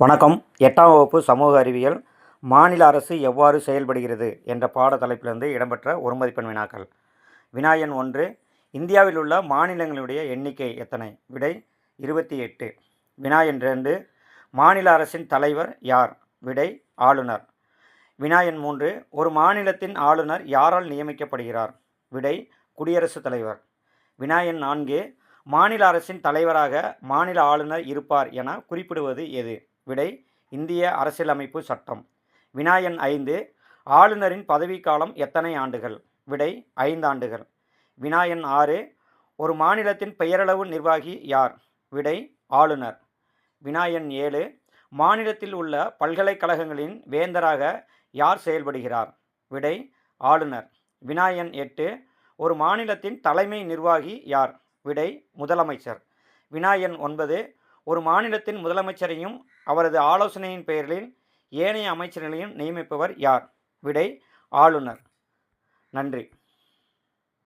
வணக்கம். எட்டாம் வகுப்பு சமூக அறிவியல். மாநில அரசு எவ்வாறு செயல்படுகிறது என்ற பாட தலைப்பிலிருந்து இடம்பெற்ற ஒரு மதிப்பெண் வினாக்கள். வினா எண் ஒன்று. இந்தியாவில் உள்ள மாநிலங்களுடைய எண்ணிக்கை எத்தனை? விடை இருபத்தி எட்டு. வினா எண் ரெண்டு மாநில அரசின் தலைவர் யார்? விடை ஆளுநர். வினா எண் மூன்று. ஒரு மாநிலத்தின் ஆளுநர் யாரால் நியமிக்கப்படுகிறார்? விடை குடியரசுத் தலைவர். வினா எண் நான்கு. மாநில அரசின் தலைவராக மாநில ஆளுநர் இருப்பார் என குறிப்பிடுவது எது? விடை இந்திய அரசியலமைப்பு சட்டம். வினாயன் ஐந்து ஆளுநரின் பதவிக்காலம் எத்தனை ஆண்டுகள்? விடை ஐந்து ஆண்டுகள். ஆறு ஒரு மாநிலத்தின் பெயரளவு நிர்வாகி யார்? விடை ஆளுநர். வினாயன் ஏழு மாநிலத்தில் உள்ள பல்கலைக்கழகங்களின் வேந்தராக யார் செயல்படுகிறார்? விடை ஆளுநர். வினாயன் எட்டு ஒரு மாநிலத்தின் தலைமை நிர்வாகி யார்? விடை முதலமைச்சர். வினாயன் ஒன்பது. ஒரு மாநிலத்தின் முதலமைச்சரையும் அவரது ஆலோசனையின் பெயரில் ஏனைய அமைச்சர்களையும் நியமிப்பவர் யார்? விடை ஆளுநர். நன்றி.